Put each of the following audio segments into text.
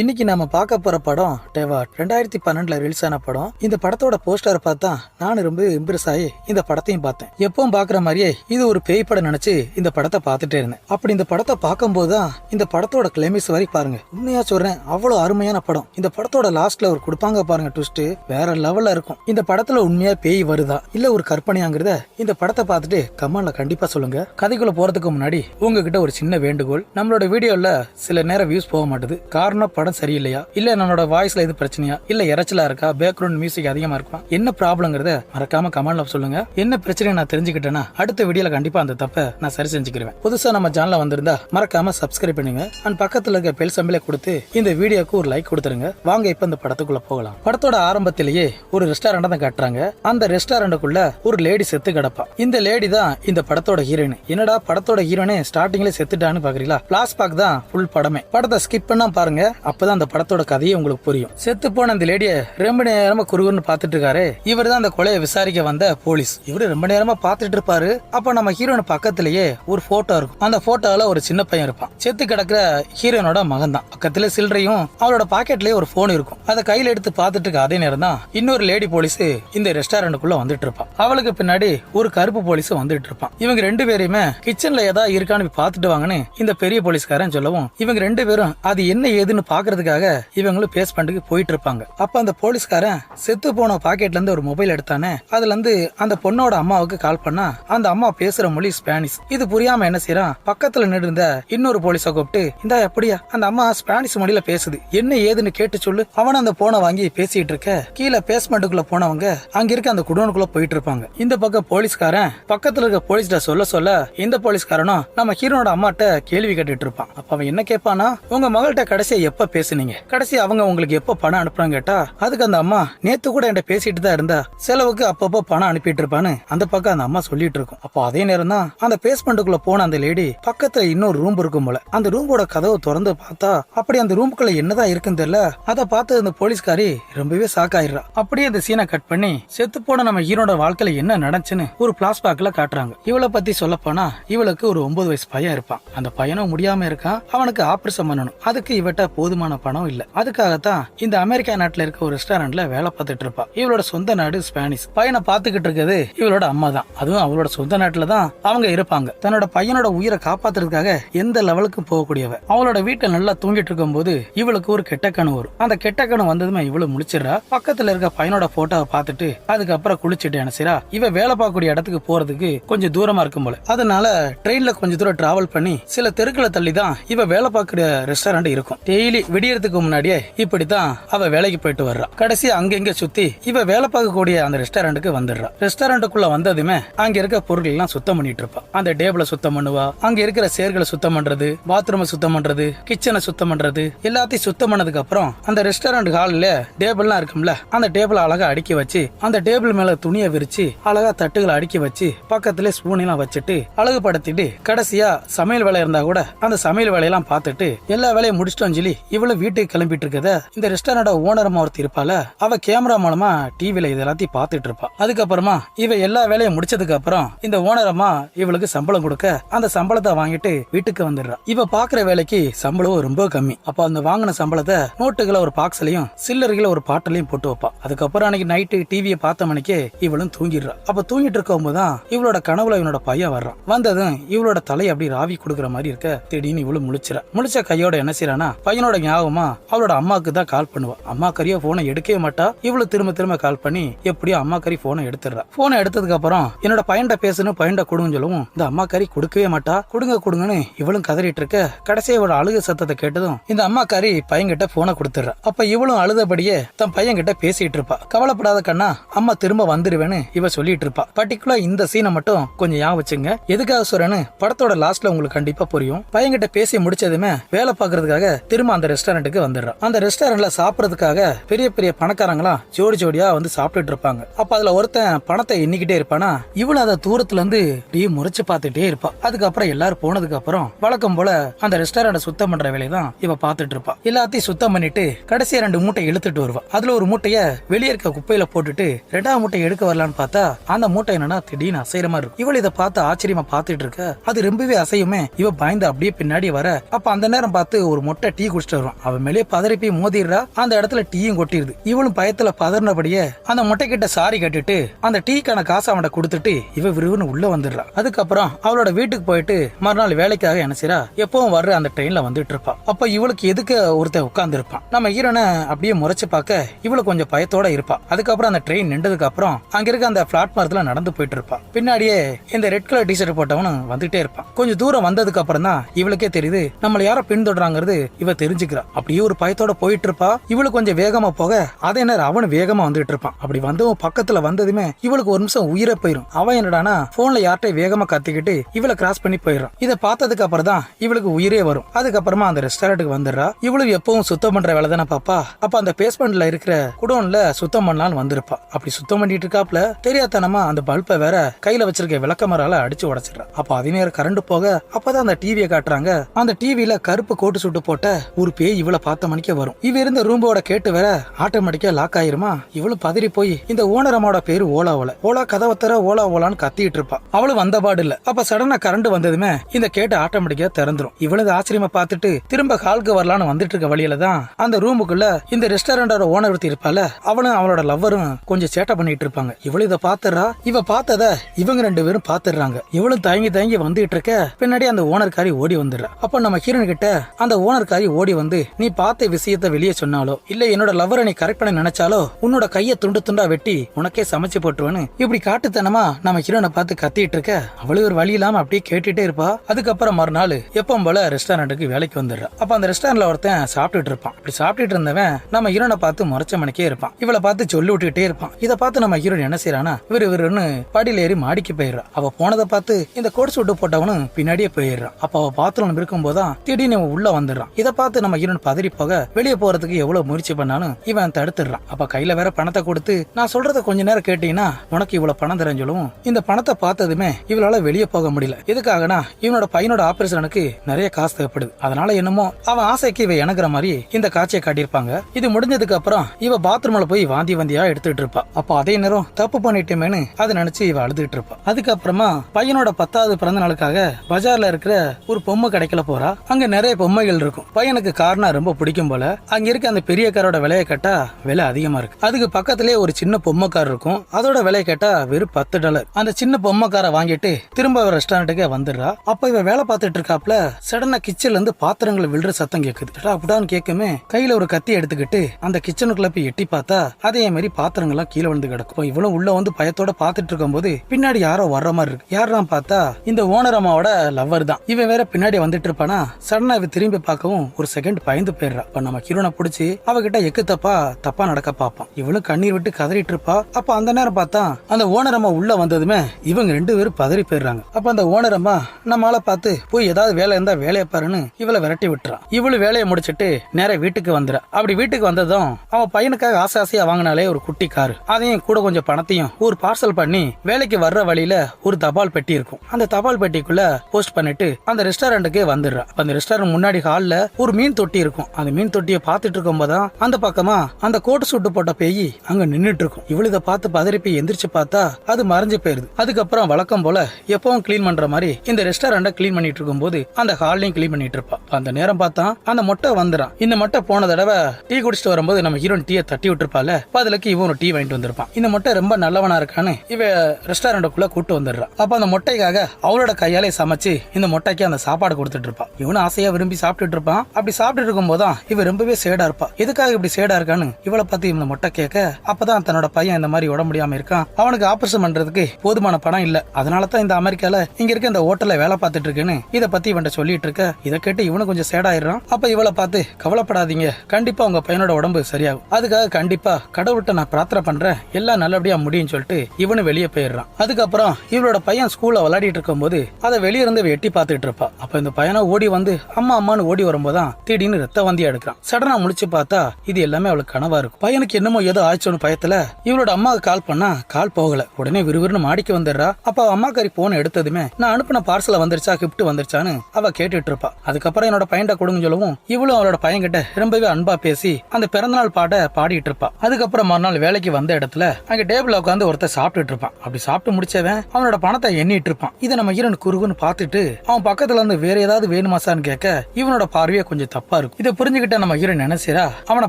இன்னைக்கு நாம பார்க்க போற படம் டெவாட் ரெண்டாயிரத்தி பன்னெண்டுல ரிலீஸ் ஆன படம். இந்த படத்தோட போஸ்டரை பார்த்தா நானும் ரொம்ப இம்ப்ரெஸ் ஆகி இந்த படத்தையும் பார்த்தேன். எப்பவும் பாக்குற மாதிரியே இது ஒரு பேய் படம் நினைச்சு இந்த படத்தை பார்த்துட்டே இருந்தேன். அப்படி இந்த படத்தை பார்க்கும்போது தான் இந்த படத்தோட கிளைமேக்ஸ் வரை பாருங்க. உண்மையா சொல்றேன் அவ்வளவு அருமையான படம். இந்த படத்தோட லாஸ்ட்ல ஒரு கொடுப்பாங்க பாருங்க ட்விஸ்ட் வேற லெவல்ல இருக்கும். இந்த படத்துல உண்மையா பேய் வருதா இல்ல ஒரு கற்பனையாங்கிறத இந்த படத்தை பார்த்துட்டு கமெண்ட்ல கண்டிப்பா சொல்லுங்க. கதைக்குள்ள போறதுக்கு முன்னாடி உங்ககிட்ட ஒரு சின்ன வேண்டுகோள். நம்மளோட வீடியோல சில நேரம் வியூஸ் போக மாட்டுது. காரணம் படம் சரியில்லையா? இல்ல என்னோட வாய்ஸ்ல எது பிரச்சனையா? இல்ல இறைச்சலா இருக்கா? பேக்ரவுண்ட் மியூசிக் அதிகமா இருக்கா என்ன ப்ராப்ளம்ங்கிறத மறக்காம கமெண்ட்ல சொல்லுங்க. என்ன பிரச்சனை நான் தெரிஞ்சுக்கிட்டேன்னா அடுத்த வீடியோல கண்டிப்பா அந்த தப்பை நான் சரி செஞ்சுக்கிறேன் புதுசா நம்ம சேனல்ல வந்திருந்தா மறக்காம சப்ஸ்கிரைப் பண்ணுங்க. அண்ட் பக்கத்துல இருக்க பெல் சம்பளை கொடுத்து இந்த வீடியோக்கு ஒரு லைக் கொடுத்துருங்க. வாங்க இப்ப இந்த படத்துக்குள்ள போகலாம். படத்தோட ஆரம்பத்திலேயே ஒரு ரெஸ்டாரண்ட் தான் கட்டுறாங்க. அந்த ரெஸ்டாரண்ட்டுக்குள்ள ஒரு லேடி செத்து கிடப்பா. இந்த லேடி தான் இந்த படத்தோட ஹீரோயின் என்னடா படத்தோட ஹீரோனே ஸ்டார்டிங்ல செத்துட்டான்னு பாக்குறீங்களா? பிளாஸ்பாக் தான் ஃபுல் படமே. படத்தை ஸ்கிப் பண்ணா பாருங்க. அப்பதான் அந்த படத்தோட கதையை உங்களுக்கு புரியும். செத்து போன அந்த லேடிய ரொம்ப நேரமா குறுகுன்னு பாத்துட்டு இருக்காரு. இவர் தான் அந்த கொலையை விசாரிக்க வந்த போலீஸ். இவரு ரொம்ப நேரமா பாத்துட்டு இருப்பாரு. அப்ப நம்ம ஹீரோயின் பக்கத்திலேயே ஒரு போட்டோ இருக்கும். அந்த போட்டோல ஒரு சின்ன பையன் இருப்பான். செத்து கிடக்குற ஹீரோனோட மகன் தான் பக்கத்துல சில்லறையும் அவளோட பாக்கெட்லயே ஒரு போன் இருக்கும். அதை கையில எடுத்து பார்த்துட்டு இருக்க அதே நேரம் தான் இன்னொரு லேடி போலீஸ் இந்த ரெஸ்டாரண்ட்டுக்குள்ள வந்துட்டு இருப்பான். அவளுக்கு பின்னாடி ஒரு கருப்பு போலீஸ் வந்துட்டு இருப்பான். இவங்க ரெண்டு பேரையுமே கிச்சன்ல ஏதாவது இருக்கான்னு பாத்துட்டு பார்த்துட்டு வாங்கன்னு இந்த பெரிய போலீஸ்காரன் சொல்லவும் இவங்க ரெண்டு பேரும் அது என்ன ஏதுன்னு பாக்குறதுக்காக இவங்களும் பேஸ்மெண்ட்டுக்கு போயிட்டு இருப்பாங்க அப்ப அந்த போலீஸ்காரன் செத்து போன பாக்கெட்ல இருந்து ஒரு மொபைல் எடுத்தானே அதுல இருந்து அந்த பொண்ணோட அம்மாவுக்கு கால் பண்ணா அந்த அம்மா பேசுற மொழி ஸ்பானிஷ் இது புரியாம என்ன செய்யறான் பக்கத்துல நின்று இருந்த இன்னொரு போலீஸ கூப்பிட்டு இந்தா எப்படியா அந்த அம்மா ஸ்பானிஷ் மொழியில பேசுது. என்ன ஏதுன்னு கேட்டு சொல்லு. அவன் அந்த போனை வாங்கி பேசிட்டு இருக்க. கீழே பேஸ்மெண்ட்டுக்குள்ள போனவங்க அங்க இருக்க அந்த குடோனுக்குள்ள போயிட்டு இருப்பாங்க இந்த பக்கம் போலீஸ்காரன் பக்கத்துல இருக்க போலீஸ்ட சொல்ல சொல்ல இந்த போலீஸ்காரனும் நம்ம ஹீரோனோட அம்மாட்ட கேள்வி கேட்டுட்டு இருப்பான். அப்ப அவன் என்ன கேட்பானா உங்க மகள்கிட்ட கடைசியா எப்ப பேசுனீங்க. கடைசி அவங்க உங்களுக்கு எப்ப பணம் அனுப்புறாங்க கேட்டா அதுக்கு அந்த அம்மா நேத்து கூட என்கிட்ட பேசிட்டு தான் இருந்தா செலவுக்கு அப்பப்போ பணம் அனுப்பிட்டு இருப்பான்னு அந்த பக்கம் அந்த அம்மா சொல்லிட்டு இருக்கும். அப்போ அதே நேரம் தான் அந்த பேஸ்மெண்ட்டுக்குள்ள போன அந்த லேடி பக்கத்துல இன்னொரு ரூம் இருக்கும் போல. அந்த ரூமோட கதவை திறந்து பார்த்தா அப்படி அந்த ரூமுக்குள்ள என்னதான் இருக்குன்னு தெரியல. அதை பார்த்து அந்த போலீஸ்காரி ரொம்பவே ஷாக் ஆயிடுறா. அப்படியே அந்த சீனை கட் பண்ணி செத்து போன நம்ம ஹீரோட வாழ்க்கையில என்ன நடந்துச்சுன்னு ஒரு பிளாஸ்பேக்ல காட்டுறாங்க. இவளை பத்தி சொல்ல போனா இவளுக்கு ஒரு ஒன்பது வயசு பையன் இருப்பான். அந்த பையனும் முடியாம இருக்கான். அவனுக்கு ஆபரேஷன் பண்ணணும். அதுக்கு இவட்ட போதுமான பணம் இல்ல. அதுக்காகத்தான் இந்த அமெரிக்கா நாட்டுல இருக்க ஒரு ரெஸ்டாரண்ட்ல வேலை பார்த்துட்டு இருப்பா. இவளோட சொந்த நாடு ஸ்பானிஷ். பையனை பாத்துக்கிட்டு இருக்கிறது இவளோட அம்மா தான். அதுவும் அவளோட சொந்த நாட்டில் தான் அவங்க இருப்பாங்க. தன்னோட பையனோட உயிரை காப்பாத்துறதுக்காக எந்த லெவலுக்கு போகக்கூடியவ. அவளோட வீட்டை நல்லா தூங்கிட்டு இருக்கும்போது இவளுக்கு ஒரு கெட்ட கணு வரும். அந்த கெட்ட கணு வந்ததுமே இவளு முடிச்சிடறா பக்கத்துல இருக்க பையனோட போட்டோவை பார்த்துட்டு அதுக்கப்புறம் குளிச்சுட்டு என்ன இவ வேலை பார்க்கக்கூடிய இடத்துக்கு போறதுக்கு கொஞ்சம் தூரமா இருக்கும் போல. அதனால ட்ரெயின்ல கொஞ்சம் தூரம் டிராவல் பண்ணி சில தெருக்களை தள்ளி தான் இவ வேலை பார்க்கிற ரெஸ்டாரண்ட் இருக்கும். டெய்லி விடியறதுக்கு முன்னாடியே இப்படித்தான் அவ வேலைக்கு போயிட்டு வர்றா. கடைசி அங்கங்க சுத்தி இவ வேலை பார்க்கக்கூடிய அந்த ரெஸ்டாரண்ட்டுக்கு வந்துடுறா. ரெஸ்டாரண்ட்டுக்குள்ள வந்ததுமே அங்க இருக்க பொருட்கள் எல்லாம் சுத்தம் பண்ணிட்டு இருப்பா. அந்த டேபிள சுத்தம் பண்ணுவா. அங்க இருக்கிற சேர்களை சுத்தம் பண்றது பாத்ரூமை சுத்தம் பண்றது கிச்சனை சுத்தம் பண்றது எல்லாத்தையும் சுத்தம் பண்ணதுக்கு அப்புறம் அந்த ரெஸ்டாரண்ட் ஹாலில் டேபிள்லாம் இருக்கும்ல அந்த டேபிள் அழகா அடுக்கி வச்சு அந்த டேபிள் மேல துணியை விரிச்சு அழகா தட்டுகளை அடுக்கி வச்சு பக்கத்துல ஸ்பூன் எல்லாம் வச்சுட்டு அழகுபடுத்திட்டு கடைசியா சமையல் வேலை இருந்தா கூட அந்த சமையல் வேலையெல்லாம் பார்த்துட்டு எல்லா வேலையும் முடிச்சிட்டோம் சொல்லி இவ்வளவு வீட்டுக்கு கிளம்பிட்டு இருக்கத இந்த ரெஸ்டாரண்டோட ஓனரமா ஒருத்தி இருப்பால அவ கேமரா மூலமா டிவில இது எல்லாத்தையும் பார்த்துட்டு இருப்பா. அதுக்கப்புறமா இவ எல்லா வேலையும் முடிச்சதுக்கு அப்புறம் இந்த ஓனரமா இவளுக்கு சம்பளம் கொடுக்க அந்த சம்பளத்தை வாங்கிட்டு வீட்டுக்கு வந்துடுறா. இவ பாக்குற வேலைக்கு சம்பளம் ரொம்ப கம்மி. அப்ப அந்த வாங்கின சம்பளத்தை நோட்டுகளை ஒரு பாக்ஸ்லயும் சில்லறைகளை ஒரு பாட்டிலையும் போட்டு வைப்பா. அதுக்கப்புறம் அன்னைக்கு நைட்டு டிவியை பார்த்த மணிக்கு இவளும் தூங்கிடுறா. அப்ப தூங்கிட்டு இருக்கும்போது தான் இவளோட கனவுல இவனோட பையன் வர்றான். வந்ததும் இவளோட தலை அப்படி ராவி கொடுக்குற மாதிரி இருக்க திடீர்னு இவளும் முழிச்சிரா முழிச்ச கையோட என்ன செய்யறானா பையனோட ஞாபகமா? அவளோட அம்மாக்கு தான் கால் பண்ணுவா. அம்மா கறியோ போனை எடுக்கவே மாட்டா. இவ்வளவு திரும்ப திரும்ப கால் பண்ணி எப்படியோ அம்மா கறி போனை எடுத்துடுறா. போனை எடுத்ததுக்கு அப்புறம் என்னோட பையன்ட பேசணும் பையன்ட கொடுங்கன்னு சொல்லவும் இந்த அம்மா கறி கொடுக்கவே மாட்டா. கொடுங்க கொடுங்கன்னு இவளும் கதறிட்டு இருக்க கடைசியா இவளோட அழுக சத்தத்தை கேட்டதும் இந்த அம்மா கறி பையன்கிட்ட போனை கொடுத்துடுறா. அப்ப இவளும் அழுதபடியே தன் பையன் கிட்ட பேசிட்டு இருப்பா. கவலைப்படாத கண்ணா அம்மா திரும்ப வந்துருவேன்னு இவ சொல்லிட்டு இருப்பா. பர்டிகுலர் இந்த சீனை மட்டும் கொஞ்சம் ஞாபகம் வச்சுங்க. எதுக்காக சொல்றேன்னு படத்தோட லாஸ்ட்ல உங்களுக்கு கண்டிப்பா புரியும். பையன்கிட்ட பேசி முடிச்சதுமே வேலை பாக்குறதுக்காக திரும்ப அந்த ரெஸ்டாரண்ட்டுக்கு வந்துடுறான். அந்த ரெஸ்டாரண்ட்ல சாப்பிட்றதுக்காக பெரிய பெரிய பணக்காரங்களாம் ஜோடி ஜோடியா வந்து சாப்பிட்டுட்டு இருப்பாங்க. அப்ப அதுல ஒருத்தன் பணத்தை எண்ணிக்கிட்டே இருப்பானா இவளும் அதை தூரத்துல இருந்து டீ முறைச்சு பார்த்துட்டே இருப்பா. அதுக்கப்புறம் எல்லாரும் போனதுக்கு அப்புறம் வழக்கம் போல அந்த ரெஸ்டாரண்ட சுத்தம் பண்ற வேலையை தான் இவ பாத்துட்டு இருப்பா. எல்லாத்தையும் சுத்தம் பண்ணிட்டு கடைசியா ரெண்டு மூட்டை இழுத்துட்டு வருவா. அதுல ஒரு மூட்டைய வெளியே இருக்க குப்பையில போட்டுட்டு ரெண்டாவது மூட்டை எடுக்க வரலான்னு பார்த்தா அந்த மூட்டை என்னன்னா திடீர்னு அசைற மாதிரி இருக்கும். இவள் இதை பார்த்து ஆச்சரியமா பார்த்துட்டு இருக்க. அது ரொம்பவே அசையுமே இவ பயந்து அப்படியே பின்னாடி வர. அப்ப அந்த நேரம் பார்த்து ஒரு மொட்டை டீ குடிச்சிட்டு வருவான். அவன் மேலே பதறி போய் மோதிடுறா. அந்த இடத்துல டீயும் கொட்டிடுது. இவளும் பயத்துல பதறினபடியே அந்த முட்டை கிட்ட சாரி கட்டிட்டு அந்த டீக்கான காசை அவன்கிட்ட கொடுத்துட்டு இவ விறுவிறுன்னு உள்ள வந்துடுறா. அதுக்கப்புறம் அவளோட வீட்டுக்கு போயிட்டு மறுநாள் வேலைக்காக என்ன செய்றா? எப்பவும் வர்ற அந்த ட்ரெயின்ல வந்துட்டு இருப்பான் அப்ப இவளுக்கு எதுக்கு ஒருத்தன் உட்கார்ந்து இருப்பான் நம்ம ஹீரோனை அப்படியே முறைச்சு பார்க்க இவளு கொஞ்சம் பயத்தோட இருப்பா. அதுக்கப்புறம் அந்த ட்ரெயின் நின்றதுக்கு அப்புறம் அங்க இருக்க அந்த பிளாட்ஃபார்த்துல நடந்து போயிட்டு இருப்பா. பின்னாடியே இந்த ரெட் கலர் டிஷர்ட் போட்டவனும் வந்துட்டே இருப்பான். கொஞ்சம் தூரம் வந்ததுக்கு அப்புறம் தான் இவளுக்கே தெரியுது நம்மள யாரோ பின்தொடராங்கிறது இவ தெரிஞ்சுக்கிறா அப்படியே ஒரு பயத்தோட போயிட்டு இருப்பா இவளுக்கு கொஞ்சம் வேகமா போக. அதே நேரம் அவன் வேகமா வந்துட்டு இருப்பான். அப்படி வந்தவன் பக்கத்துல வந்ததுமே இவளுக்கு ஒரு நிமிஷம் உயிரை போயிரும். அவன் என்னடானா போன்ல யார்கிட்ட வேகமா கத்திக்கிட்டு இவளை கிராஸ் பண்ணி போயிடும் இதை பார்த்ததுக்கு அப்புறம் தான் இவளுக்கு உயிரே வரும். அதுக்கப்புறமா அந்த ரெஸ்டாரண்ட்டுக்கு வந்துடுறா. இவளும் எப்பவும் சுத்தம் பண்ற வேலை தானே பாப்பா. அப்ப அந்த பேஸ்மெண்ட்ல இருக்கிற குடோன்ல சுத்தம் பண்ணலான்னு வந்திருப்பா. அப்படி சுத்தம் பண்ணிட்டு இருக்காப்ல தெரியாதனமா அந்த பல்பை வேற கையில வச்சிருக்க விளக்கமரால அடிச்சு உடைச்சிடுறா. அப்ப அதே நேரம் கரண்ட் போக அப்பதான் அந்த டிவியை காட்டுறாங்க. அந்த டிவியில கருப்பு கோட்டு சுட்டு போட்ட ஒரு பேய் இவளை பார்த்த மணிக்கே வரும். இவ இருந்த ரூம்போட கேட்டு வேற ஆட்டோமேட்டிக்கா லாக் ஆயிருமா? இவளும் பதறி போய் இந்த ஓனரமாவோட பேரு ஓலா ஓல. ஓலா கதவை தர ஓலா ஓலான்னு கத்திட்டு இருப்பா. அவளும் வந்த பாடு இல்ல. அப்ப சடனா கரண்ட் வந்ததுமே இந்த கேட்டு ஆட்டோமேட்டிக்கா திறந்துரும். இவளுக்கு ஆச்சரியமா பார்த்துட்டு திரும்ப ஹால்க்கு வரலான்னு வந்துட்டு இருக்க வழியில தான் அந்த ரூமுக்குள்ள இந்த ரெஸ்டாரண்டோட ஓனர் ஒருத்தி இருப்பால அவளும் அவளோட லவ்வரும் கொஞ்சம் சேட்டை பண்ணிட்டு இருப்பாங்க. இவளும் இதை பாத்துறா இவ பார்த்தத இவங்க ரெண்டு பேரும் பாத்துறாங்க இவளும் தயங்கி தயங்கி வந்துட்டு இருக்க பின்னாடி அந்த ஓனர்காரி ஓடி வந்துடுறா. அப்ப நம்ம ஹீரன் கிட்ட அந்த ஓனர்காரி ஓடி வந்து நீ பார்த்த விஷயத்த வெளியே சொன்னாலோ இல்ல என்னோட லவ்வரை நீ கரெக்ட் பண்ண நினைச்சாலோ உன்னோட கைய துண்டு துண்டா வெட்டி உனக்கே சமைச்சு போட்டுருவேன்னு இப்படி காட்டுத்தனமா நம்ம ஹீரோனை பார்த்து கத்திட்டு இருக்க அவளு ஒரு வழி இல்லாம அப்படியே கேட்டுட்டே இருப்பா. அதுக்கப்புறம் மறுநாள் எப்பவும் போல ரெஸ்டாரண்ட்டுக்கு வேலைக்கு வந்துடுறா. அப்ப அந்த ரெஸ்டாரண்ட்ல ஒருத்தன் சாப்பிட்டுட்டு இருப்பான். அப்படி சாப்பிட்டுட்டு இருந்தவன் நம்ம ஹீரோனை பார்த்து முறைச்ச மணிக்கே இருப்பான். இவளை பார்த்து சொல்லி விட்டுட்டே இருப்பான். இதை பார்த்து நம்ம ஹீரோன் என்ன செய்யறானா இவரு இவருன்னு படியில ஏறி மாடிக்கு போயிடுறா. அவ போனதை பார்த்து இந்த கோட் சூட்டு போட்டவனும் பின்னாடியே போயிடுறான் அப்ப அவ பாத்திரம் இருக்கும்போதுதான் திடீர்னு உள்ள வந்துடுறான். இதை பார்த்து நம்ம ஹீரோன் பதறி போக வெளியே போறதுக்கு எவ்வளவு முயற்சி பண்ணாலும் இவன் தடுத்துடுறான். அப்ப கையில வேற பணத்தை கொடுத்து நான் சொல்றத கொஞ்ச நேரம் கேட்டீங்கன்னா உனக்கு இவ்வளவு பணம் தரேன்னு இந்த பணத்தை பார்த்ததுமே இவளால வெளியே போக முடியல. எதுக்காகனா இவனோட பையனோட ஆபரேஷனுக்கு நிறைய காசு தேவைப்படுது. அதனால என்னமோ அவன் ஆசைக்கு இவ இணங்குற மாதிரி இந்த காட்சியை காட்டியிருப்பாங்க. இது முடிஞ்சதுக்கு அப்புறம் இவ பாத்ரூம்ல போய் வாந்தி வந்தியா எடுத்துட்டு இருப்பா. அப்ப அதே நேரம் தப்பு பண்ணிட்டேமேனு அதை நினைச்சு இவ அழுதுகிட்டு இருப்பா. அதுக்கப்புறமா பையனோட பத்தாவது பிறந்த நாளுக்காக பஜார்ல இருக்கிற ஒரு பொம்மை கிடைக்கல போறா. அங்க நிறைய பொம்மைகள் இருக்கும். பையனுக்கு கார்னா ரொம்ப பிடிக்கும் போல அங்க இருக்க அந்த பெரிய காரோட விலையை கேட்டா விலை அதிகமா இருக்கு. அதுக்கு பக்கத்திலே ஒரு சின்ன பொம்மை கார் இருக்கும். அதோட விலையை கேட்டா வெறும் பத்து டாலர் அந்த சின்ன பொம்மை காரை வாங்கிட்டு திரும்ப ரெஸ்டாரண்ட்டுக்கே வந்துடுறா. அப்ப இவ வேலை பார்த்துட்டு இருக்காப்ல சடனா கிச்சன்ல இருந்து பாத்திரங்கள் விழுற சத்தம் கேக்குது. எடா, அப்படிடான்னு கேட்குமே கையில ஒரு கத்தி எடுத்துக்கிட்டு அந்த கிச்சனுக்குள்ள போய் எட்டி பார்த்தா அதே மாதிரி பாத்திரங்கள்லாம் கீழே விழுந்து கிடக்கும். இவனும் உள்ள வந்து பயத்தோட பார்த்துட்ருக்கும் போது பின்னாடி யாரோ வர்ற மாதிரி இருக்கு. யாரெல்லாம் பார்த்தா இந்த ஓனர் அம்மாவோட லவ்வர் தான். இவன் வேற பின்னாடி வந்துட்டு இருப்பானா? சடனா இவ திரும்பி பார்க்கவும் ஒரு செகண்ட் பயந்து போயிடுறா. இப்ப நம்ம ஹீரோனை பிடிச்சி அவகிட்ட எக்கு தப்பா தப்பா நடக்க பார்ப்பான். இவளும் கண்ணீர் விட்டு கதறிட்டு இருப்பா. அப்ப அந்த நேரம் பார்த்தா அந்த ஓனர் அம்மா உள்ள வந்ததுமே இவங்க ரெண்டு பேரும் பதறி போயிடுறாங்க. அப்ப அந்த ஓனர் அம்மா நம்மளால பார்த்து போய் ஏதாவது வேலை இருந்தா வேலையை பாருன்னு இவளை விரட்டி விட்டுறான் இவளு வேலையை முடிச்சிட்டு நேர வீட்டுக்கு வந்துடுறா அப்படி வீட்டுக்கு வந்ததும் அவன் பையனுக்காக ஆசை ஆசையா வாங்கினாலே ஒரு குட்டி காரு. அதையும் கூட கொஞ்சம் பணத்தையும் ஒரு பார்சல் பண்ணி வேலைக்கு வர்ற வழியில ஒரு தபால் பெட்டி இருக்கும். அந்த தபால் பெட்டிக்குள்ள போஸ்ட் பண்ணிட்டு அந்த ரெஸ்டாரண்ட்டுக்கே வந்துடுறா. அந்த ரெஸ்டாரண்ட் முன்னாடி ஹால்ல ஒரு மீன் தொட்டி இருக்கும். அந்த மீன் தொட்டியை பார்த்துட்டு இருக்கும்போதுதான் அந்த பக்கமா அந்த கோட்டு சுட்டு போட்ட பேய் அங்க நின்றுட்டு இருக்கும். இவளு இதை பார்த்து பதறி போய் எந்திரிச்சு பார்த்தா அது மறைஞ்சு போயிருது. அதுக்கப்புறம் வழக்கம் போல எப்பவும் க்ளீன் பண்ற மாதிரி இந்த ரெஸ்டாரண்ட்டை க்ளீன் பண்ணிட்டு இருக்கும்போது அந்த ஹால்லையும் கிளீன் பண்ணிட்டு இருப்பா. அந்த நேரம் பார்த்தா அந்த மொட்டை வந்துறான். இந்த மொட்டை போன தடவை டீ குடிச்சிட்டு வரும்போது நம்ம ஹீரோன் டீயை தட்டி விட்டுருப்பால பதிலுக்கு இவன் ஒரு டீ வாங்கிட்டு வந்திருப்பான். இந்த மொட்டை ரொம்ப நல்லவனா இருக்கான்னு இவ ரெஸ்டாரண்ட்டுக்குள்ள கூட்டு வந்துடுறான் அப்ப அந்த மொட்டைக்காக அவளோட கையாலே சமைச்சு இந்த மொட்டைக்கு அந்த சாப்பாடு கொடுத்துட்டு இருப்பான் இவனும் ஆசையா விரும்பி சாப்பிட்டுட்டு இருப்பான். அப்படி சாப்பிட்டு சாப்பிட்டுட்டு இருக்கும்போதுதான் இவ ரொம்பவே சேடா இருப்பா. எதுக்காக இப்படி சேடா இருக்கான்னு இவளை பத்தி இந்த மொட்டை கேட்க அப்பதான் தன்னோட பையன் இந்த மாதிரி உடம்பு முடியாம இருக்கான். அவனுக்கு ஆபரேஷன் பண்றதுக்கு போதுமான பணம் இல்ல. அதனால தான் இந்த அமெரிக்கால இங்க இருக்க இந்த ஹோட்டல்ல வேலை பார்த்துட்டு இருக்குன்னு இதை பத்தி இவன் சொல்லிட்டு இருக்க. இதை கேட்டு இவனும் கொஞ்சம் சேடாயிடுறான். அப்ப இவளை பார்த்து கவலைப்படாதீங்க. கண்டிப்பா உங்க பையனோட உடம்பு சரியாகும். அதுக்காக கண்டிப்பா கடவுள்கிட்ட நான் பிரார்த்தனை பண்றேன். எல்லாம் நல்லபடியா முடியும்னு சொல்லிட்டு இவனு வெளியே போயிடுறான். அதுக்கப்புறம் இவளோட பையன் ஸ்கூல்ல விளையாடிட்டு இருக்கும்போது அதை வெளியிருந்து எட்டி பார்த்துட்டு இருப்பா. அப்ப இந்த பையனை ஓடி வந்து அம்மா அம்மான்னு ஓடி வரும்போதுதான் திடீர்னு ரத்த வந்தியா எடுக்கிறான் சடனா முடிச்சு பார்த்தா இது எல்லாமே அவளுக்கு கனவா இருக்கும். பையனுக்கு என்னமோ ஏதோ ஆயிடுச்சோன்னு பயத்துல இவளோட அம்மாவுக்கு கால் பண்ணா கால் போகல. உடனே விறுவிறுன்னு மாடிக்கு வந்துடுறா. அப்ப அவ கறி போன் எடுத்ததுமே நான் அனுப்பின பார்சல வந்துருச்சா கிஃப்ட் வந்துருச்சான்னு அவ கேட்டுட்டு இருப்பா. அதுக்கப்புறம் என்னோட பையன்ட கொடுங்க சொல்லவும் இவளும் அவளோட பையன் கிட்ட ரொம்பவே அன்பா பேசி அந்த பிறந்தநாள் பாட்டை பாடிட்டு இருப்பா. அதுக்கப்புறம் மறுநாள் வேலைக்கு வந்த இடத்துல அங்க டேபிள் உட்காந்து ஒருத்தர் சாப்பிட்டுட்டு இருப்பான். அப்படி சாப்பிட்டு முடிச்சவன் அவனோட பணத்தை எண்ணிட்டு இருப்பான். இதை நம்ம ஈரன் குறுகுன்னு பார்த்துட்டு அவன் பக்கத்துல இருந்து வேற ஏதாவது வேணுமாசான்னு கேட்க இவனோட பார்வையை கொஞ்சம் தப்பா. தப்பா இருக்கும். இதை புரிஞ்சுக்கிட்ட நம்ம ஹீரோ நினைச்சிரா அவனை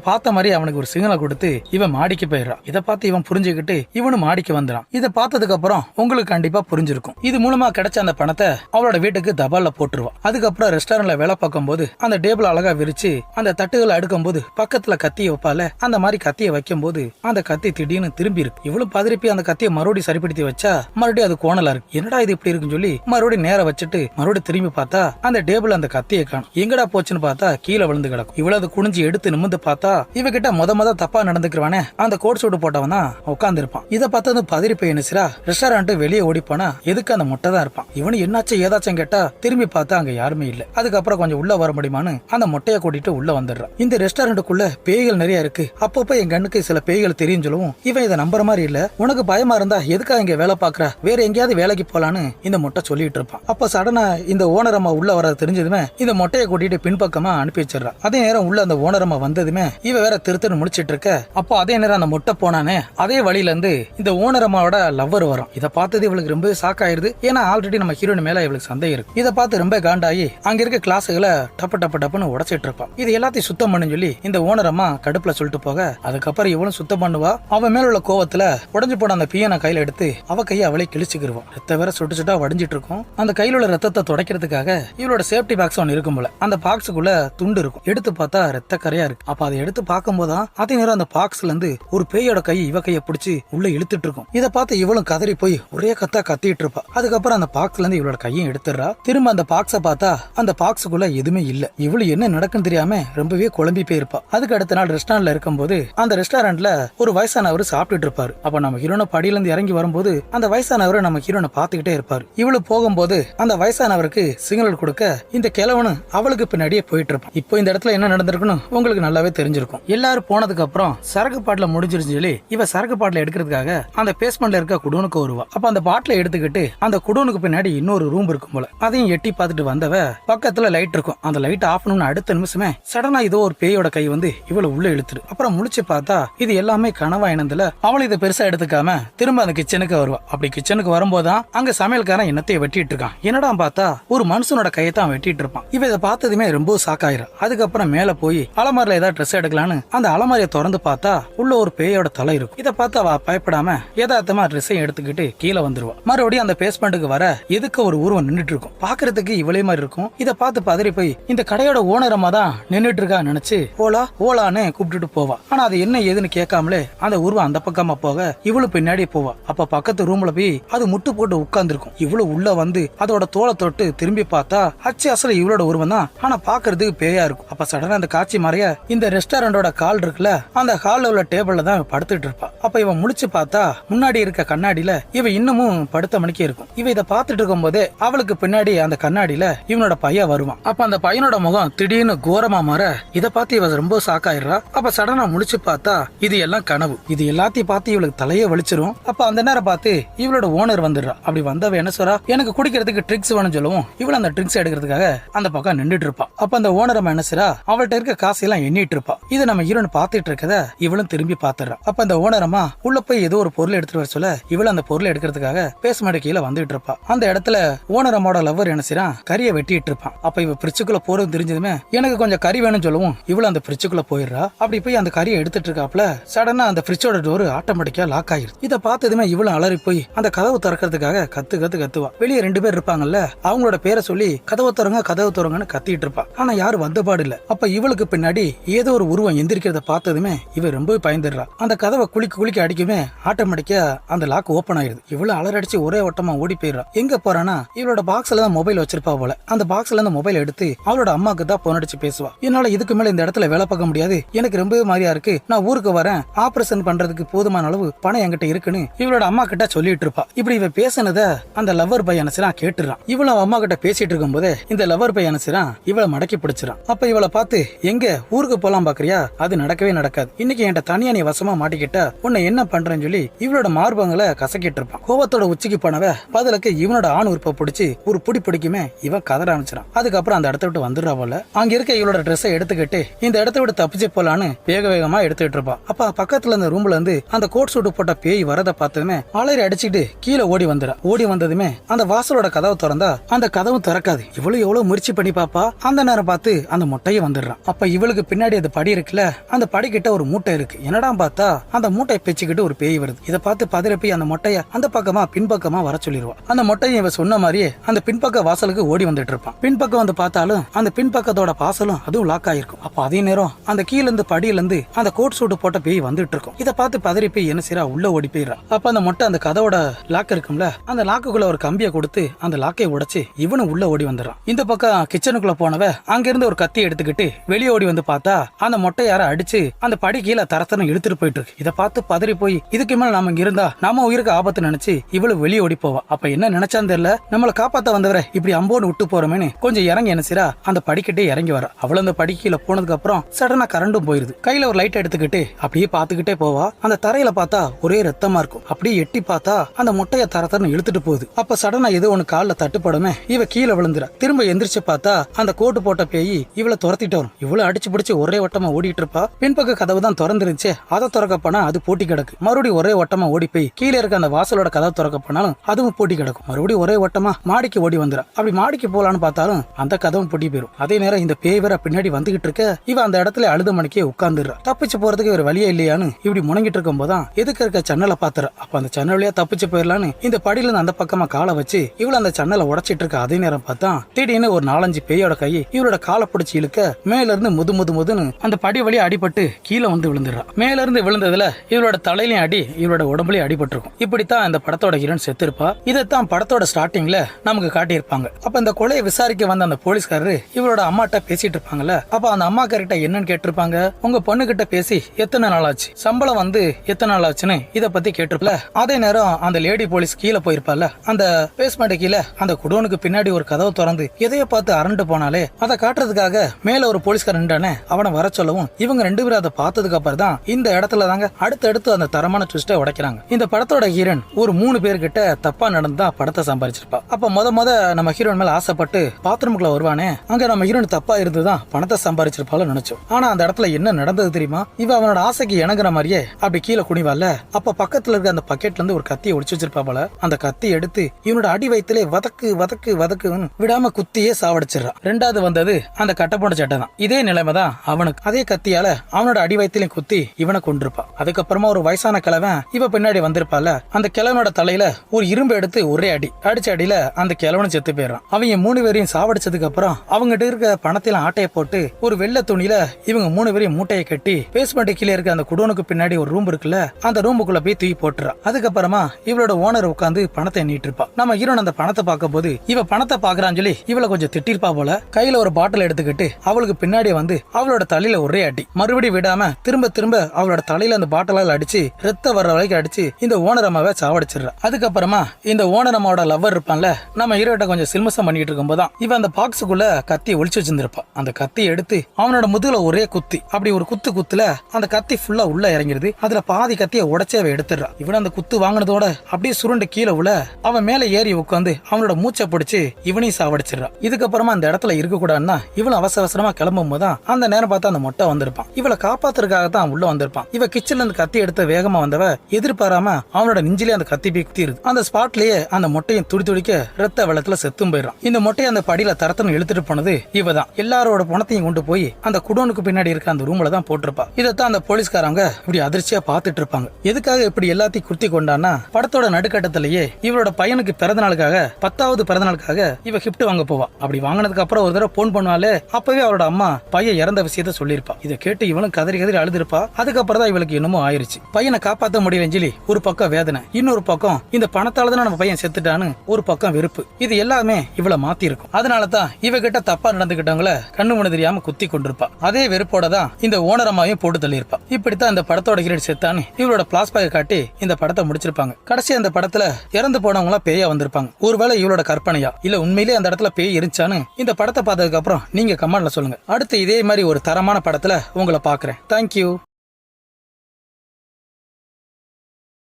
பார்த்த மாதிரி அவனுக்கு ஒரு சிக்னலை கொடுத்து இவன் மாடிக்கு போயிடுறான். இதை பார்த்து இவன் புரிஞ்சுக்கிட்டு இவனும் மாடிக்கு வந்துடான் இதை பார்த்ததுக்கு அப்புறம் உங்களுக்கு கண்டிப்பா புரிஞ்சிருக்கும். இது மூலமா கிடைச்ச அந்த பணத்தை அவளோட வீட்டுக்கு தபால்ல போட்டுருவான் அதுக்கப்புறம் ரெஸ்டாரண்ட்ல வேலை பார்க்கும்போது அந்த டேபிள் அழகா விரிச்சு அந்த தட்டுகளை அடுக்கும்போது பக்கத்துல கத்திய வைப்பால அந்த மாதிரி கத்திய வைக்கும்போது அந்த கத்தி திடீர்னு திரும்பி இருக்கு. இவ்வளவு பதறிப்பி அந்த கத்தியை மறுபடியும் சரிப்படுத்தி வச்சா மறுபடியும் அது கோணலா இருக்கு. என்னடா இது இப்படி இருக்குன்னு சொல்லி மறுபடியும் நேரம் வச்சுட்டு மறுபடியும் திரும்பி பார்த்தா அந்த டேபிள் அந்த கத்தியை காணும். எங்கடா போச்சுன்னு பார்த்தா கீழே விழுந்து கிடக்கும். இவ்வளவு குனிஞ்சு எடுத்து நிமிந்து பார்த்தா இவகிட்ட முத முத தப்பா நடந்துக்கிறவானே அந்த கோட் சூட்டு போட்டவன் தான் உட்கார்ந்து இருப்பான் இதை பார்த்தது பதறி போய் நினைச்சிரா ரெஸ்டாரண்ட் வெளியே ஓடி போனா எதுக்கு அந்த முட்டை தான் இருப்பான்? இவனு என்னாச்சும் ஏதாச்சும் கேட்டா திரும்பி பார்த்தா அங்க யாருமே இல்ல. அதுக்கப்புறம் கொஞ்சம் உள்ள வர முடியுமான்னு அந்த முட்டையை கூட்டிட்டு உள்ள வந்துடுறான். இந்த ரெஸ்டாரண்ட்டுக்குள்ள பேய்கள் நிறைய இருக்கு. அப்பப்ப என் கண்ணுக்கு சில பேய்கள் தெரியும் சொல்லவும். இவன் இதை நம்புற மாதிரி இல்ல. உனக்கு பயமா இருந்தா எதுக்காக இங்க வேலை பாக்குற வேற எங்கேயாவது வேலைக்கு போலான்னு இந்த முட்டை சொல்லிட்டு இருப்பான். அப்ப சடனா இந்த ஓனர் அம்மா உள்ள வர தெரிஞ்சதுமே இந்த முட்டையை கூட்டிட்டு பின்பக்கமா அனுப்பி வச்சிடறான். அதே நேரம் உள்ள அந்த ஓனரம்மா வந்ததுமே இவ வேற திருத்தன்னு முடிச்சிட்டு இருக்க. அப்போ அதே நேரம் அந்த முட்டை போனானே அதே வழியில இருந்து இந்த ஓனரம்மாவோட லவ்வர் வரும். இதை பார்த்தது இவளுக்கு ரொம்ப ஷாக் ஆயிருது. ஏன்னா ஆல்ரெடி நம்ம ஹீரோயின் மேல இவளுக்கு சந்தேகம் இருக்கு. இதை பார்த்து ரொம்ப காண்டாகி அங்க இருக்க கிளாஸுகளை டப்பு டப்பு டப்புன்னு உடைச்சிட்டு இருப்பான். இது எல்லாத்தையும் சுத்தம் பண்ணுன்னு சொல்லி இந்த ஓனரம்மா கடுப்புல சொல்லிட்டு போக அதுக்கப்புறம் இவளும் சுத்தம் பண்ணுவா. அவன் மேல உள்ள கோவத்துல உடஞ்சு போன அந்த பியனை கையில எடுத்து அவ கையை அவளே கிழிச்சுக்கிருவான். ரத்த வேற சுட்டு சுட்டா வடிஞ்சிட்டு இருக்கும். அந்த கையில உள்ள ரத்தத்தை துடைக்கிறதுக்காக இவளோட சேஃப்டி பாக்ஸ் ஒன்று இருக்கும் போல. அந்த பாக்ஸுக்குள்ள துண்டு இருக்கும். எடுத்து பார்த்தா ரத்த கரையா இருக்கு. அப்ப அதை எடுத்து பார்க்கும்போதுதான் அதே நேரம் அந்த பாக்ஸ்ல இருந்து ஒரு பேயோட கை இவ கையை பிடிச்சி உள்ள இழுத்துட்டு இருக்கும். இதை பார்த்து இவளும் கதறி போய் ஒரே கத்தா கத்திட்டு இருப்பா. அதுக்கப்புறம் அந்த பாக்ஸ்ல இருந்து இவளோட கையும் எடுத்துடுறா. திரும்ப அந்த பாக்ஸ பார்த்தா அந்த பாக்ஸுக்குள்ள எதுவுமே இல்ல. இவளு என்ன நடக்குன்னு தெரியாம ரொம்பவே குழம்பி போயிருப்பா. அதுக்கு அடுத்த நாள் ரெஸ்டாரண்ட்ல இருக்கும்போது அந்த ரெஸ்டாரண்ட்ல ஒரு வயசானவர் சாப்பிட்டுட்டு இருப்பாரு. அப்ப நம்ம ஹீரோன படியில இருந்து இறங்கி வரும்போது அந்த வயசானவர் நம்ம ஹீரோனை பாத்துக்கிட்டே இருப்பாரு. இவளு போகும்போது அந்த வயசானவருக்கு சிக்னல் கொடுக்க இந்த கிழவனு அவளுக்கு பின்னாடியே போயிட்டு இருப்பான். இப்போ இந்த இடத்துல என்ன நடந்திருக்குன்னு உங்களுக்கு நல்லாவே தெரிஞ்சிருக்கும். எல்லாரும் போனதுக்கு அப்புறம் சரக்கு பாட்டில முடிஞ்சிருச்சு சொல்லி இவ சரக்கு பாட்டில் எடுக்கிறதுக்காக அந்த பேஸ்மெண்ட்ல இருக்க குடோனுக்கு வருவா. அப்ப அந்த பாட்டில எடுத்துக்கிட்டு அந்த குடோனுக்கு பின்னாடி இன்னொரு ரூம் இருக்கும் போல. அதையும் எட்டி பார்த்துட்டு வந்தவ பக்கத்துல லைட் இருக்கும். அந்த லைட் ஆஃப் பண்ணணும்னு அடுத்த நிமிஷமே சடனா ஏதோ ஒரு பேயோட கை வந்து இவளை உள்ள இழுத்துரு. அப்புறம் முழிச்சு பார்த்தா இது எல்லாமே கனவா இனந்துல அவளை இதை பெருசா எடுத்துக்காம திரும்ப அந்த கிச்சனுக்கு வருவா. அப்படி கிச்சனுக்கு வரும்போதுதான் அங்க சமையல்காரன் என்னத்தையும் வெட்டிட்டு இருக்கான். என்னடா பார்த்தா ஒரு மனுஷனோட கையை தான் வெட்டிட்டு இருப்பான். இவ இதை பார்த்ததுமே ரொம்ப ஷாக் ஆயிரும் அதுக்கப்புறம் மேல போய் அலமாரில ஏதாவது ட்ரெஸ் எடுக்கலான்னு அந்த அலமாரியை திறந்து பார்த்தா உள்ள ஒரு பேயோட தலை இருக்கும். இதை பார்த்து அவ பயப்படாம யதார்த்தமா ட்ரெஸ்ஸையும் எடுத்துக்கிட்டு கீழே வந்துருவா. மறுபடியும் அந்த பேஸ்மெண்ட்டுக்கு வர எதுக்கு ஒரு உருவம் நின்னுட்டு இருக்கும். பாக்குறதுக்கு இவளே மாதிரி இருக்கும். இதை பார்த்து பதறி போய் இந்த கடையோட ஓனரமா தான் நின்னுட்டு இருக்கா நினைச்சு ஓலா ஓலான்னு கூப்பிட்டுட்டு போவா. ஆனா அது என்ன ஏதுன்னு கேட்காமலே அந்த உருவம் அந்த பக்கமா போக இவ்வளவு பின்னாடி போவா. அப்ப பக்கத்து ரூம்ல போய் அது முட்டு போட்டு உட்கார்ந்துருக்கும். இவ்வளவு உள்ள வந்து அதோட தோலை தொட்டு திரும்பி பார்த்தா அச்சு அசல இவளோட உருவம் தான். ஆனா பாக்குறதுக்கு பேயா இருக்கும். அப்ப சடனா அந்த காட்சி மறைய இந்த ரெஸ்டாரண்டோட கால் இருக்குல்ல அந்த ஹால்ல உள்ள டேபிள்ல தான் இவ படுத்துட்டு இருப்பா. அப்ப இவன் முழிச்சு பார்த்தா முன்னாடி இருக்க கண்ணாடியில இவ இன்னமும் படுத்த மணிக்கு இருக்கும். இவ இதை பார்த்துட்டு இருக்கும் போதே அவளுக்கு பின்னாடி அந்த கண்ணாடியில இவனோட பையன் வருவான். அப்ப அந்த பையனோட முகம் திடீர்னு கோரமா மாற இத பார்த்து இவ ரொம்ப ஷாக் ஆயிடுறா. அப்ப சடனா முழிச்சு பார்த்தா இது எல்லாம் கனவு. இது எல்லாத்தையும் பார்த்து இவளுக்கு தலையே வலிச்சிரும். அப்ப அந்த நேரம் பார்த்து இவளோட ஓனர் வந்துடுறா. அப்படி வந்தவ என்ன சொல்றா? எனக்கு குடிக்கிறதுக்கு ட்ரிக்ஸ் வேணும்னு சொல்லவும். இவள அந்த ட்ரிக்ஸ் எடுக்கிறதுக்காக அந்த பக்கம் நின்றுட்டு இருப்பா. அப்ப அந்த ஓனர் மனசுரா? என்ன அவள்கிட்ட இருக்க காசையெல்லாம் எண்ணிட்டு இருப்பா. இது நம்ம ஹீரோன் பார்த்துட்டு இருக்கத இவளும் திரும்பி பாத்துறான் அப்ப அந்த ஓனரமா உள்ள போய் ஏதோ ஒரு பொருள் எடுத்துட்டு வர சொல்ல இவள் அந்த பொருளை எடுக்கிறதுக்காக பேசுமாடு கீழே வந்துட்டு இருப்பா. அந்த இடத்துல ஓனரமோட லவ்வர் என்ன செய்யறான் கறியை வெட்டிட்டு இருப்பான். அப்ப இவ பிரிச்சுக்குள்ள போறது தெரிஞ்சதுமே எனக்கு கொஞ்சம் கறி வேணும்னு சொல்லவும். இவளும் அந்த பிரிச்சுக்குள்ள போயிடுறா. அப்படி போய் அந்த கறியை எடுத்துட்டு இருக்காப்ல சடனா அந்த பிரிட்ஜோட டோர் ஆட்டோமேட்டிக்கா லாக் ஆயிருது இதை பார்த்ததுமே இவளும் அலறி போய் அந்த கதவு திறக்கிறதுக்காக கத்து கத்து கத்துவா. வெளியே ரெண்டு பேர் இருப்பாங்கல்ல அவங்களோட பேரை சொல்லி கதவு திறங்க கதவு திறங்கன்னு கத்திட்டு இருப்பா. ஆனா யாரும் வந்து பாடு இல்ல அப்ப இவளுக்கு பின்னாடி ஏதோ ஒரு உருவம் எந்திரிக்கிறத பார்த்ததுமே இவ ரொம்ப பயந்துடுறா. அந்த கதவை குளிக்க குளிக்க அடிக்குமே ஆட்டோமேட்டிக்கா அந்த லாக் ஓபன் ஆயிருது. இவ்வளவு அலறடிச்சு ஒரே ஓட்டமா ஓடி போயிடுறா. எங்க போறானா இவளோட பாக்ஸ்ல தான் மொபைல் வச்சிருப்பா போல. அந்த பாக்ஸ்ல இருந்து மொபைல் எடுத்து அவளோட அம்மாக்கு தான் போன் அடிச்சு பேசுவா. என்னால இதுக்கு மேல இந்த இடத்துல வேலை பார்க்க முடியாது. எனக்கு ரொம்பவே மாதிரியா இருக்கு. நான் ஊருக்கு வரேன். ஆபரேஷன் பண்றதுக்கு போதுமான அளவு பணம் என்கிட்ட இருக்குன்னு இவளோட அம்மா கிட்ட சொல்லிட்டு இருப்பா. இப்படி இவ பேசினத அந்த லவ்வர் பையன் அனுசரான் கேட்டுறான். இவள அம்மா கிட்ட பேசிட்டு இருக்கும் போதே இந்த லவ்வர் பையன் அனுசரான் இவளை மடக்கி பிடிச்சிரான் அப்ப இவளை பார்த்து எங்க? ஊருக்கு போலாம் பாக்குறியா? அது நடக்கவே நடக்காது. இன்னைக்கு என்கிட்ட தனியா நீ வசமா மாட்டிக்கிட்டா உன்னை என்ன பண்றேன்னு சொல்லி இவளோட மார்பங்களை கசக்கிட்டு இருப்பான். கோபத்தோட உச்சிக்கு போனவ பதிலுக்கு இவனோட ஆண் உறுப்பை பிடிச்சி ஒரு பிடி பிடிக்குமே இவன் கதற ஆரம்பிச்சிடான் அதுக்கப்புறம் அந்த இடத்த விட்டு வந்துடுறா போல. அங்க இருக்க இவளோட ட்ரெஸ்ஸை எடுத்துக்கிட்டு இந்த இடத்த விட்டு தப்பிச்சு போலான்னு வேக வேகமா எடுத்துட்டு இருப்பா. அப்ப பக்கத்துல இந்த ரூம்ல இருந்து அந்த கோட் சூட்டு போட்ட பேய் வரத பார்த்ததுமே அலறி அடிச்சுட்டு கீழே ஓடி வந்துடா ஓடி வந்ததுமே அந்த வாசலோட கதவை திறந்தா அந்த கதவும் திறக்காது. இவ்வளவு எவ்வளவு முயற்சி பண்ணி பாப்பா? அந்த நேரம் பார்த்து அந்த மொட்டையை வந்துடுறான். அப்ப இவளுக்கு பின்னாடி அந்த படி இருக்குல்ல அந்த படிக்கிட்ட ஒரு மூட்டை இருக்கு. என்னடா பார்த்தா அந்த மூட்டையை பிச்சுக்கிட்டு ஒரு பேய் வருது. இதை பார்த்து பதறப்பி அந்த மொட்டைய அந்த பக்கமா பின்பக்கமா வர சொல்லிடுவான் அந்த மொட்டையை இவ சொன்ன மாதிரியே அந்த பின்பக்க வாசலுக்கு ஓடி வந்துட்டு இருப்பான். பின்பக்கம் வந்து பார்த்தாலும் அந்த பின்பக்கத்தோட வாசலும் அதுவும் லாக் ஆயிருக்கும். அப்ப அதே நேரம் அந்த கீழ இருந்து படியில இருந்து அந்த கோட் சூட்டு போட்ட பேய் வந்துட்டு இருக்கும். இதை பார்த்து பதறி போய் என்ன செய்யறா உள்ள ஓடி போயிடுறா. அப்ப அந்த மொட்டை அந்த கதவோட லாக் இருக்கும்ல அந்த லாக்குக்குள்ள ஒரு கம்பியை கொடுத்து அந்த லாக்கை உடைச்சு இவனும் உள்ள ஓடி வந்துடுறான். இந்த பக்கம் கிச்சனுக்குள்ள போனவ அங்க இருந்து ஒரு கத்தி எடுத்துக்கிட்டு வெளியே ஓடி வந்து பார்த்தா அந்த மொட்டை யார அடிச்சு அந்த படி கீழே தரத்தனம் இழுத்துட்டு போயிட்டு இருக்கு. இதை பார்த்து பதறி போய் இதுக்கு மேல நாம இங்க இருந்தா நம்ம உயிருக்கு ஆபத்து நினைச்சு இவ்வளவு வெளியே ஓடி போவா. அப்ப என்ன நினைச்சான்னு தெரியல. நம்மளை காப்பாத்த வந்தவரை இப்படி அம்போன்னு விட்டு போறோமேனு கொஞ்சம் இறங்கி நினைச்சிரா அந்த படிக்கிட்டே இறங்கி வர. அவ்வளவு அந்த படி கீழே போனதுக்கு அப்புறம் சடனா கரண்டும் போயிருது. கையில ஒரு லைட் எடுத்துக்கிட்டு அப்படியே பாத்துக்கிட்டே போவா. அந்த தரையில பார்த்தா ஒரே ரத்தமா இருக்கும் அப்படியே எட்டி பார்த்தா அந்த முட்டைய தரத்தரன்னு இழுத்துட்டு போகுது. அப்ப சடனா ஏதோ ஒண்ணு காலில் தட்டுப்படமே இவ கீழே விழுந்துரா திரும்ப எந்திரிச்சு பார்த்தா அந்த கோட்டு போட்ட பேய் இவளை துரத்திட்டு வரும் இவ்வளவு அடிச்சு பிடிச்சு ஒரே வட்டமா ஓடிட்டு இருப்பா. பின்பக்க கதவு தான் திறந்துருச்சு அதை திறக்க போனா அது போட்டி கிடக்கு. மறுபடியும் ஒரே வட்டமா ஓடி போய் கீழே இருக்க அந்த வாசலோட கதவு திறக்க போனாலும் அதுவும் போட்டி கிடக்கும். மறுபடியும் ஒரே வட்டமா மாடிக்கு ஓடி வந்துடும் அப்படி மாடிக்கு போலான்னு பார்த்தாலும் அந்த கதவும் போட்டி போயிரும். அதே நேரம் இந்த பேய் வேற பின்னாடி வந்துகிட்டு இருக்க இவ அந்த இடத்துல அழுத மணிக்கே உட்கார்ந்துடுறா. தப்பிச்சு போறதுக்கு ஒரு வழியே இல்லையான்னு இப்படி முணங்கிட்டு இருக்கும் போதான் எதுக்கு இருக்க ஜன்னலை பாத்துற அப்ப அந்த ஜன்னல் வழியா தப்பிச்சு போயிடலான்னு இந்த படியில இருந்து அந்த பக்கமா காலை வச்சு இவள அந்த ஜன்னலை உடைச்சிட்டு இருக்க அதே நேரம் பார்த்தா திடீர்னு ஒரு நாலஞ்சு பேயோட கை இவளோட காலை பிடிச்சி இழுக்க மேல இருந்து முது முது முதுன்னு அந்த படி வழியா அடிபட்டு கீழே வந்து விழுந்துடுறான் மேல இருந்து விழுந்ததுல இவளோட தலையிலையும் அடி இவளோட உடம்புலயும் அடிபட்டிருக்கும். இப்படித்தான் இந்த படத்தோட ஹீரோன் செத்துருப்பா. இதைத்தான் படத்தோட ஸ்டார்டிங்ல நமக்கு காட்டியிருப்பாங்க. அப்ப இந்த கொலையை விசாரிக்க வந்த அந்த போலீஸ்காரரு இவளோட அம்மாட்ட பேசிட்டு இருப்பாங்கல்ல அப்ப அந்த அம்மா கிட்ட என்னன்னு கேட்டிருப்பாங்க? உங்க பொண்ணு கிட்ட பேசி எத்தனை நாள் ஆச்சு சம்பளம் வந்து எத்தனை நாள் ஆச்சுன்னு இத பத்தி கேட்டிருப்பல. அதே நேரம் அந்த லேடி போலீஸ் கீழே போயிருப்பால அந்த பேஸ்மெண்ட் கீழே அந்த குடோனுக்கு பின்னாடி ஒரு கதவு திறந்து எதையோ பார்த்து அரண்டு போனாலே அதை காட்டுறதுக்காக அதுக்காக மேல ஒரு போலீஸ்காரன் நின்றானே அவனை வர சொல்லவும் இவங்க ரெண்டு பேரும் அதை பார்த்ததுக்கு அப்புறம் தான் இந்த இடத்துல தாங்க அடுத்தடுத்து அந்த தரமான ட்விஸ்ட்டை உடைக்கிறாங்க. இந்த படத்தோட ஹீரோன் ஒரு மூணு பேர்கிட்ட தப்பா நடந்தா படத்தை சம்பாதிச்சிருப்பா அப்ப முத முத நம்ம ஹீரோன் மேல ஆசைப்பட்டு பாத்ரூமுக்குள்ள வருவானே அங்க நம்ம ஹீரோன் தப்பா இருந்துதான் பணத்தை சம்பாதிச்சிருப்பாலும் நினைச்சோம். ஆனா அந்த இடத்துல என்ன நடந்தது தெரியுமா? இவ அவனோட ஆசைக்கு இணங்குற மாதிரியே அப்படி கீழே குனிவால அப்ப பக்கத்துல இருக்க அந்த பக்கெட்ல இருந்து ஒரு கத்தியை ஒடிச்சு வச்சிருப்பா போல. அந்த கத்தி எடுத்து இவனோட அடி வயிற்றுல வதக்கு வதக்கு வதக்குன்னு விடாம குத்தியே சாவடிச்சிடறான் ரெண்டாவது வந்தது அந்த கட்டப்போட சட்டை தான் இதே நிலைமை தான் அவனுக்கு. அதே கத்தியால அவனோட அடி வயத்திலையும் குத்தி இவனை கொண்டிருப்பான் அதுக்கப்புறமா ஒரு வயசான கிழவன் இவ பின்னாடி வந்திருப்பால அந்த கிழவனோட தலையில ஒரு இரும்பு எடுத்து ஒரே அடி. அடிச்ச அடியில அந்த கிழவனும் செத்து போயிடுறான். அவங்க மூணு பேரையும் சாவடிச்சதுக்கு அப்புறம் அவங்ககிட்ட இருக்க பணத்தில ஆட்டையை போட்டு ஒரு வெள்ளை துணியில இவங்க மூணு பேரையும் மூட்டையை கட்டி பேஸ்மெண்ட் கீழே இருக்க அந்த குடோனுக்கு பின்னாடி ஒரு ரூம் இருக்குல்ல அந்த ரூமுக்குள்ள போய் தூக்கி போட்டுறான். அதுக்கப்புறமா இவளோட ஓனர் உட்காந்து பணத்தை எண்ணிட்டு இருப்பான் நம்ம ஹீரோன் அந்த பணத்தை பார்க்க போது இவ பணத்தை பாக்குறான்னு சொல்லி இவளை கொஞ்சம் திட்டிருப்பா போல. கையில ஒரு பாட்டில் எடுத்து பார்த்துக்கிட்டு அவளுக்கு பின்னாடி வந்து அவளோட தலையில ஒரே அடி. மறுபடியும் விடாம திரும்ப திரும்ப அவளோட தலையில அந்த பாட்டலால் அடிச்சு ரத்த வர்ற வரைக்கும் அடிச்சு இந்த ஓனர் அம்மாவை சாவடிச்சிடுறா. அதுக்கப்புறமா இந்த ஓனர் அம்மாவோட லவ்வர் இருப்பான்ல நம்ம ஹீரோட்ட கொஞ்சம் சில்மசம் பண்ணிட்டு இருக்கும்போது தான் இவன் அந்த பாக்ஸுக்குள்ள கத்தி ஒளிச்சு வச்சிருந்திருப்பான் அந்த கத்தி எடுத்து அவனோட முதுகுல ஒரே குத்தி அப்படி ஒரு குத்து குத்துல அந்த கத்தி ஃபுல்லா உள்ள இறங்கிருது அதுல பாதி கத்தியை உடச்சே அவ எடுத்துடுறா. இவன் அந்த குத்து வாங்கினதோட அப்படியே சுருண்டு கீழே உள்ள அவன் மேல ஏறி உட்காந்து அவனோட மூச்சை பிடிச்சு இவனையும் சாவடிச்சிடுறான் இதுக்கப்புறமா அந்த இடத்துல இருக்க கூடாதுன்னா இவளும் அவசர அவசரமா கிளம்பும் போதுதான் அந்த நேரம் பார்த்து அந்த மொட்டை வந்திருப்பான். இவளை காப்பாத்துறதுக்காக தான் உள்ள வந்திருப்பான். இவ கிச்சன்ல இருந்து கத்தி எடுத்து வேகமா வந்தவ எதிர்பாராம அவனோட நெஞ்சிலே அந்த கத்தி போய் அந்த ஸ்பாட்லயே அந்த மொட்டையும் துடி துடிக்க ரத்த வெள்ளத்துல செத்தும் போயிடும் இந்த மொட்டையை அந்த படியில தரத்தன்னு இழுத்துட்டு போனது இவ தான் எல்லாரோட பணத்தையும் கொண்டு போய் அந்த குடோனுக்கு பின்னாடி இருக்க அந்த ரூம்ல தான் போட்டிருப்பா. இதைத்தான் அந்த போலீஸ்காரங்க இப்படி அதிர்ச்சியா பாத்துட்டு இருப்பாங்க. எதுக்காக இப்படி எல்லாத்தையும் குத்தி கொண்டான்னா படத்தோட நடுக்கட்டத்திலேயே இவரோட பையனுக்கு பிறந்த நாளுக்காக பத்தாவது பிறந்த நாளுக்காக இவ கிஃப்ட் வாங்க போவா. அப்படி வாங்கினதுக்கு அப்புறம் ஒரு தடவை போன் பண்ணுவாலே அப்பவே அவரோட அம்மா பையன் இறந்த விஷயத்த சொல்லியிருப்பா. இதை கேட்டு இவனும் கதறி கதறி அழுதுருப்பா. அதுக்கப்புறம் தான் இவளுக்கு என்னமோ ஆயிருச்சு. பையனை காப்பாத்த முடியலன்னு சொல்லி ஒரு பக்கம் வேதனை இன்னொரு பக்கம் இந்த பணத்தால தான் நம்ம பையன் செத்துட்டான்னு ஒரு பக்கம் வெறுப்பு. இது எல்லாமே இவள மாத்தி இருக்கும் அதனால தான் இவகிட்ட தப்பா நடந்துகிட்டவங்கள கண்ணு மணி தெரியாம குத்தி கொண்டிருப்பா. அதே வெறுப்போட தான் இந்த ஓனர் அம்மாவையும் போட்டு தள்ளியிருப்பா. இப்படித்தான் இந்த படத்தோட கிரேட் செத்தான்னு இவளோட பிளாஸ்பேக்கை காட்டி இந்த படத்தை முடிச்சிருப்பாங்க. கடைசி அந்த படத்துல இறந்து போனவங்களா பேயா வந்திருப்பாங்க. ஒருவேளை இவளோட கற்பனையா? இல்ல உண்மையிலே அந்த இடத்துல பேய் இருந்துச்சான்னு இந்த படத்தை பார்த்ததுக்கு அப்புறம் நீங்க கமெண்ட்ல சொல்லுங்க. அடுத்து இதே மாதிரி ஒரு தரமான படத்துல உங்களை பாக்குறேன். தேங்க்யூ